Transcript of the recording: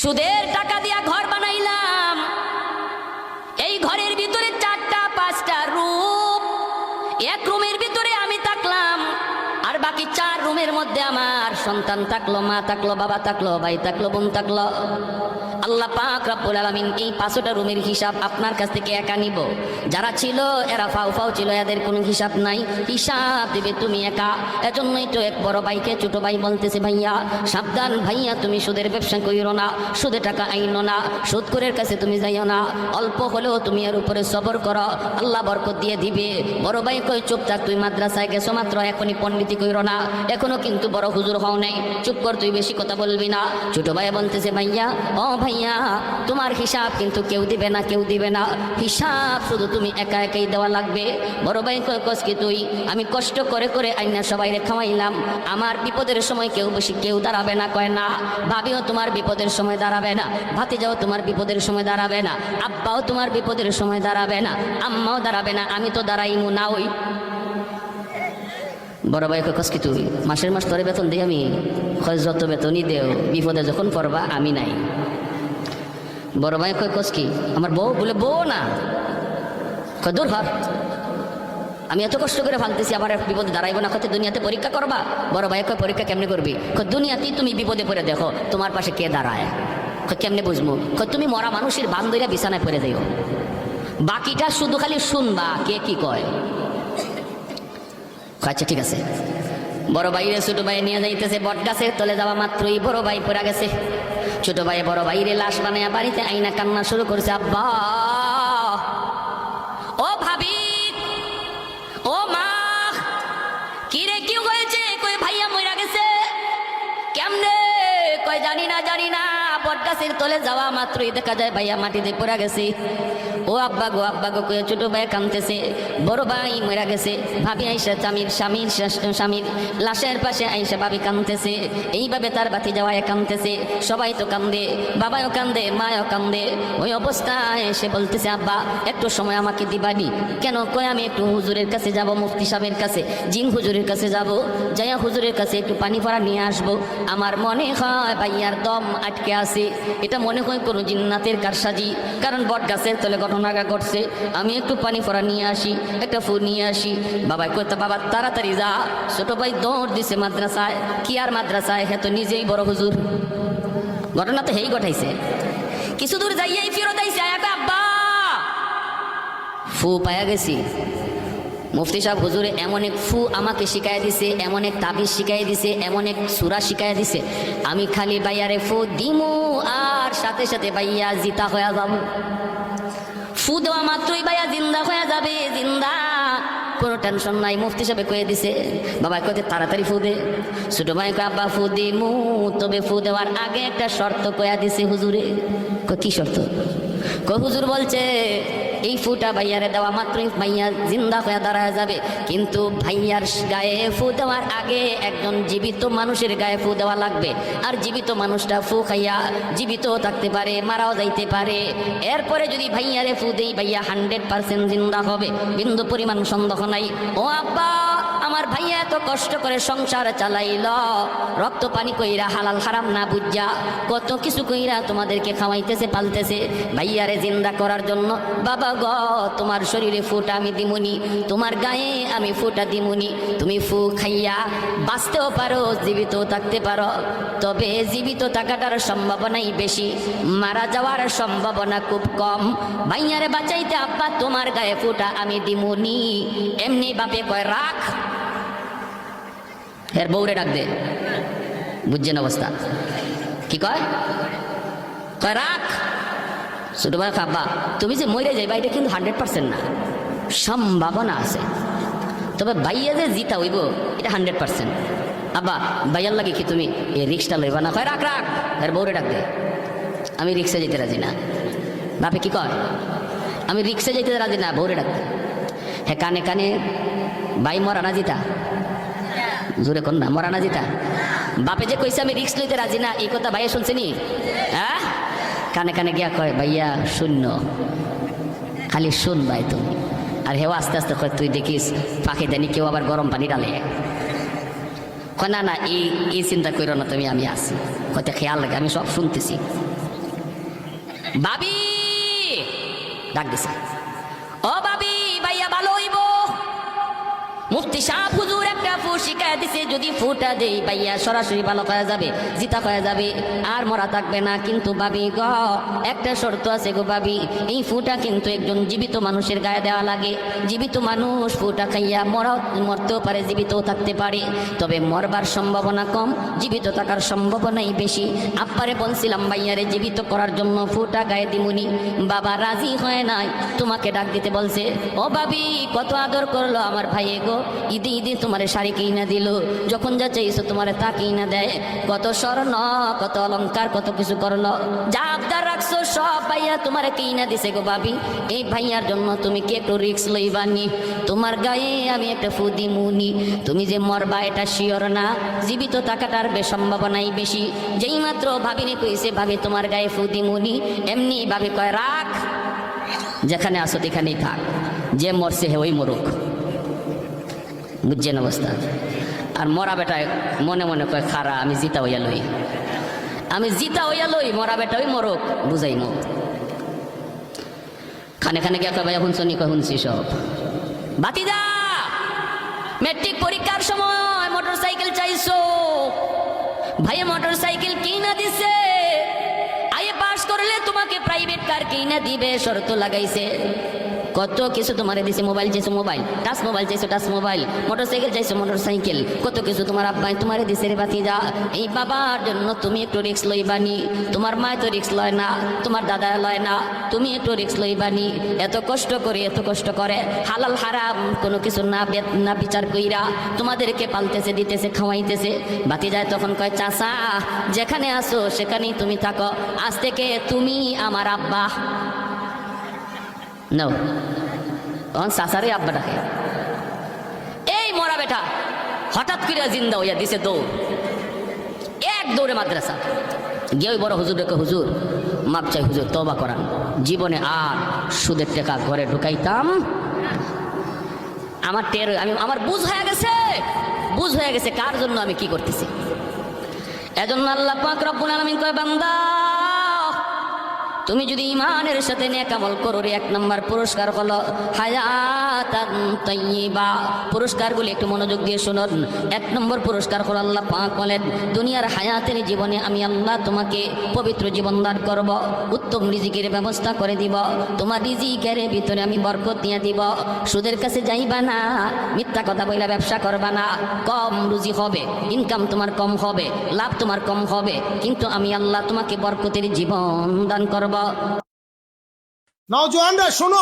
সুদের টাকা দিয়া ঘর বানাইলাম। এই ঘরের ভিতরে চারটা, পাঁচটা রুম। এক রুমের ভিতরে আমি থাকলাম, আর বাকি চার রুমের মধ্যে আমার সন্তান থাকল, মা থাকল, বাবা থাকল, ভাই থাকল, বোন থাকল। আল্লাহ পাক রব্বুল আলামিন এই পাঁচটা রুমের হিসাব আপনার কাছ থেকে একা নিব। যারা ছিল, এরা ফাউ ফাউ ছিল, এদের কোনো হিসাব নাই। হিসাব দিবে তুমি একা। এজন্যই তো এক বড় ভাইকে ছোট ভাই বলতেছে, ভাইয়া, সাবধান ভাইয়া, তুমি সুদের ব্যবসা করিও না, সুদে টাকা আইনো না সুদকরের কাছে তুমি যাইও না। অল্প হলেও তুমি এর উপরে সবর করো। আল্লাহ বরকত দিয়ে দিবে। বড় ভাই কই চুপ থাক, তুই মাদ্রাসায় গেছো মাত্র, এখনই পণ্ডিতি কইরো না। এখনও কিন্তু বড় হুজুর হও নাই। চুপ কর, তুই বেশি কথা বলবি না। ছোট ভাই বলতেছে ভাইয়া ভাইয়া, তোমার হিসাব কিন্তু কেউ দিবে না, কেউ দিবে না। হিসাব শুধু তুমি একা একাই দেওয়া লাগবে। বড় ভাই কস কি তুই? আমি কষ্ট করে করে আইনা সবাই রে খাওয়াইলাম। আমার বিপদের সময় কেউ বেশি কেউ দাঁড়াবে না, কয়, না, ভাবিও তোমার বিপদের সময় দাঁড়াবে না। ভাতিজাও তোমার বিপদের সময় দাঁড়াবে না। আব্বাও তোমার বিপদের সময় দাঁড়াবে না। আম্মাও দাঁড়াবে না। আমি তো দাঁড়াইমু না ওই। বড় ভাই কস কি তুই? মাসের মাস তোরে বেতন দিই আমি। যত বেতনই দেও, বিপদে যখন পড়বা, আমি নাই। বড় ভাই কয়, কস কি? আমার বউ? বলে, বউ না। কয়, দূর হর আমি এত কষ্ট করে আবার এক বিপদে দাঁড়াইবো না। কত দুনিয়াতে পরীক্ষা করবা? বড় ভাই কয়, পরীক্ষা কেমনে করবি? কয়, দুনিয়াতেই তুমি বিপদে পড়ে দেখো, তোমার পাশে কে দাঁড়ায়? কয়, কেমনে বুঝব কয়, তুমি মরা মানুষের বান্ধবীরা বিছানায় পড়ে দিও বাকিটা শুধু খালি শুনবা, কে কি কয়? আচ্ছা ঠিক আছে। বড় ভাইরে ছোট ভাই নিয়ে যাইতেছে বট গাছের তলে যাওয়া মাত্রই বড় ভাই পড়ে গেছে। ছোট ভাই বড় ভাইরে লাশ বানায় বাড়িতে আইনা কান্না শুরু করছে। আব্বা! ও ভাবি! ও মা! কিরে, কি হয়েছে? কই ভাইয়া মইরা গেছে? কেমনে? কই জানি না জানি না। বট গাছের তলে যাওয়া মাত্রই দেখা যায় ভাইয়া মাটিতে পড়ে গেছে। ও আব্বা গো আব্বা গো কয়ে ছোট ভাই কাঁদতেছে। বড় ভাই মরা গেছে। ভাবি আইসা স্বামীর স্বামীর স্বামীর লাশের পাশে আইসা ভাবি কাঁদতেছে। এইভাবে তার বাতি যাওয়ায় কাঁদতেছে। সবাই তো কান্দে বাবাও কান্দে, মায়ও কান্দে। ওই অবস্থায় সে বলতেছে, আব্বা, একটু সময় আমাকে দিবানি। কেন? কয় আমি একটু হুজুরের কাছে যাব, মুফতি সাহেবের কাছে, জিন হুজুরের কাছে যাব। যাইয়া হুজুরের কাছে একটু পানি ভরা নিয়ে আসব। আমার মনে হয় ভাইয়ার দম আটকে আছে। এটা মনে হয় কোনো জিন্নাতের কারসাজি। কারণ বট গাছের তলে ঘটনাটা ঘটছে। আমি একটু পানি ভরা নিয়ে আসি, একটা ফুল নিয়ে আসি। বাবাই কইতে বাবা, তাড়াতাড়ি যা। ছোট ভাই দৌড় দিছে মাদ্রাসায়। কি আর মাদ্রাসায়? হ্যাঁ তো নিজেই বড় হুজুর। ঘটনা তো হেই ঘটাইছে। কিছু দূর যাইয়াই ফেরত আইসে আব্বা! ফু পায়া গেছি। মুফতি সাহেব, হুজুরে, এমন এক ফু আমাকে শিখাই দিছে, এমন এক তাবিজ শিখাই দিছে, এমন এক সুরা শিখাই দিছে। আমি খালি বাইয়ারে ফু দিমু, আর সাথে সাথে বাইয়া জিতা হয়ে যাব। ফু দেওয়া মাত্রই বাইয়া জিন্দা হয়ে যাবে, জিন্দা। কোনো টেনশন নাই, মুফতি সাহেব কয়ে দিছে, বাবা কয়ে তাড়াতাড়ি ফু দে। ছোট ভাই কয়, আব্বা, ফু দিমু। তবে ফু দেওয়ার আগে একটা শর্ত কয়া দিছে হুজুরে। কি শর্ত? কয়, হুজুর বলছে এই ফুটা ভাইয়ারে দেওয়া মাত্রই ভাইয়া জিন্দা হয়ে দাঁড়া যাবে। কিন্তু ভাইয়ার গায়ে ফু দেওয়ার আগে একজন জীবিত মানুষের গায়ে ফু দেওয়া লাগবে। আর জীবিত মানুষটা ফু খাইয়া জীবিত থাকতে পারে, মারাও যাইতে পারে। এরপরে যদি ভাইয়ারে ফু দেই, ভাইয়া হান্ড্রেড পার্সেন্ট জিন্দা হবে। বিন্দু পরিমাণ সন্দেহ নাই। ও আব্বা! আমার ভাইয়া এত কষ্ট করে সংসার চালাইল। রক্ত পানি কইরা হালাল হারাম না বুঝা, কত কিছু কইরা তোমাদেরকে খাওয়াইতেছে, পালতেছে। ভাইয়ারে জিন্দা করার জন্য, বাবা গ, তোমার শরীরে ফুটা আমি দিমুনি, তোমার গায়ে আমি ফুটা দিমুনি। তুমি ফু খাইয়া বাঁচতেও পারো, জীবিত থাকতে পারো। তবে জীবিত থাকাটার সম্ভাবনাই বেশি। মারা যাওয়ার সম্ভাবনা খুব কম। ভাইয়ারে বাঁচাইতে আব্বা, তোমার গায়ে ফুটা আমি দিমুনি। এমনি বাপে কয়, রাখ এর বউরে ডাক দে। বুঝছেন অবস্থা। কি কয়? কয়, রাখ। ছোট ভাই খাব্বা তুমি যে মরে যাইবা, এটা কিন্তু হান্ড্রেড পার্সেন্ট না। সম্ভাবনা আছে। তবে বাইয়া যে জিতা হইব, এটা হান্ড্রেড পার্সেন্ট আব্বা বাইয়ার লাগে কি তুমি এই রিক্সটা লইবা না? কয়, রাখ রাখ। এর বউরে ডাক দে। আমি রিক্সা যেতে রাজি না। বাপে কি কয়? আমি রিক্সা যেতে রাজি না, বউরে ডাক দে। হ্যাঁ কানে কানে বাই মরা না জিতা? জোরে কর না মরা না জিতা বাপে যে কইছে আমি রিক্স লইতে রাজি না, এই কথা ভাইয়া শুনছেনি? হ্যাঁ? কানে কানে গিয়া কয়, ভাইয়া, শূন্য। খালি শুন ভাই তুমি। আর হেও আস্তে আস্তে কয়, তুই দেখিস, পাখি দেনি কেউ আবার গরম পানি ডালে কয়, না না, এই এই চিন্তা করো না তুমি, আমি আসি হয়তো খেয়াল লাগে আমি সব শুনতেছি। বাবি! ডাক দিছে। ও বাবি, ভাইয়া ভালো হইব? মুফতি ফু শিখাই দিছে, যদি ফুটা দেই ভাইয়া, সরাসরি ভালো হয়ে যাবে, জিতা হয়ে যাবে, আর মরা থাকবে না। কিন্তু ভাবি গ, একটা শর্ত আছে গো ভাবি, এই ফুটা কিন্তু একজন জীবিত মানুষের গায়ে দেওয়া লাগে। জীবিত মানুষ ফুটা খাইয়া মরা, মরতেও পারে, জীবিতও থাকতে পারে। তবে মরবার সম্ভাবনা কম, জীবিত থাকার সম্ভাবনাই বেশি। আব্বারে বলছিলাম ভাইয়ারে জীবিত করার জন্য ফুটা গায়ে দিমুনি। বাবা রাজি হয় নাই, তোমাকে ডাক দিতে বলছে। ও ভাবি, কত আদর করল আমার ভাইয়ে গো। ঈদে ঈদে তোমার শাড়ি কিনা দিল। যখন যা চাইছো তোমার তা কিনা দেয়। কত স্বর্ণ, কত অলংকার, কত কিছু করল। যা আবদার রাখছো, সব ভাইয়া তোমার কিনা দিছে গো ভাবি? এই ভাইয়ার জন্য তুমি কি একটু রিক্স লইবানি তোমার গায়ে আমি একটা ফুদি মুনি তুমি যে মরবা, এটা শিওর না। জীবিত থাকাটার সম্ভাবনাই বেশি। যেই মাত্র ভাবিনি কইছে, ভাবি তোমার গায়ে ফুদি মুনি এমনি ভাবি কয়, রাখ। যেখানে আসো সেখানেই থাক। যে মরছে হে ওই মরুক। বুঝছেন অবস্থা? আর মরা বেটায় মনে মনে কয়, খারা, আমি জিতা হইয়া লই। আমি জিতা হইয়া লই, মরা বেটা ওই মরক বুঝাই মো খানে খানে গিয়া কয়, ভাইয়া শুনছো নি? কয়, শুনছি সব। বাতিদা মেট্রিক পরীক্ষার সময় মোটর সাইকেল চাইছো। ভাইয়া মোটর সাইকেল কিনা দিছে। আইয়ে পাস করলে তোমাকে প্রাইভেট কার কিনা দিবে, শর্ত লাগাইছে। কত কিছু তোমারে দিছে, মোবাইল চাইছো মোবাইল, টাচ মোবাইল চাইছো টাচ মোবাইল মোটর সাইকেল চাইছো মোটর সাইকেল কত কিছু তোমার আব্বাই তোমারে দিছে রে বাতি যা এই বাবার জন্য তুমি একটু রিক্স লইবানি তোমার মা তো রিক্স লয় না, তোমার দাদা লয় না, তুমি একটু রিক্স লইবানি এত কষ্ট করে, এত কষ্ট করে, হালাল হারাম কোনো কিছু না না বিচার কইরা তোমাদেরকে পালতেছে, দিতেছে, খাওয়াইতেছে। বাতি যায় তখন কয় চাষা যেখানে আসো সেখানেই তুমি থাকো। আজ থেকে তুমি আমার আব্বা। নাও তখন চাষারই আব্বা ডাকে, এই মরা বেটা, হঠাৎ করে জিন্দা হইয়া দিছে দৌড়। এক দৌড়ে মাদ্রাসা। গিয়ে বড় হুজুর রেখে হুজুর, মাপ চাই হুজুর তবা করান। জীবনে আর সুদের টাকা ঘরে ঢুকাইতাম। আমার টের, আমি, আমার বুঝ হয়ে গেছে। বুঝ হয়ে গেছে কার জন্য আমি কি করতেছি? এজন্য আল্লাহ পাক রব্বুল আলামিন কয়, বান্দা তুমি যদি ইমানের সাথে নেক আমল করো রে, এক নম্বর পুরস্কার হলো হায়াতান তাইয়্যিবা পুরস্কারগুলি একটু মনোযোগ দিয়ে শুনুন। এক নম্বর পুরস্কার হলো আল্লাহ পাক বলেন, দুনিয়ার হায়াতের জীবনে আমি আল্লাহ তোমাকে পবিত্র জীবন দান করব, উত্তম রিজিকের ব্যবস্থা করে দিব, তোমার রিজিকের ভিতরে আমি বরকত দিয়ে দিব। সুদের কাছে যাইবা না, মিথ্যা কথা বইলা ব্যবসা করবা না। কম রুজি হবে ইনকাম তোমার কম হবে, লাভ তোমার কম হবে, কিন্তু আমি আল্লাহ তোমাকে বরকতের জীবন দান করব। নওজোয়ানরা শোনো।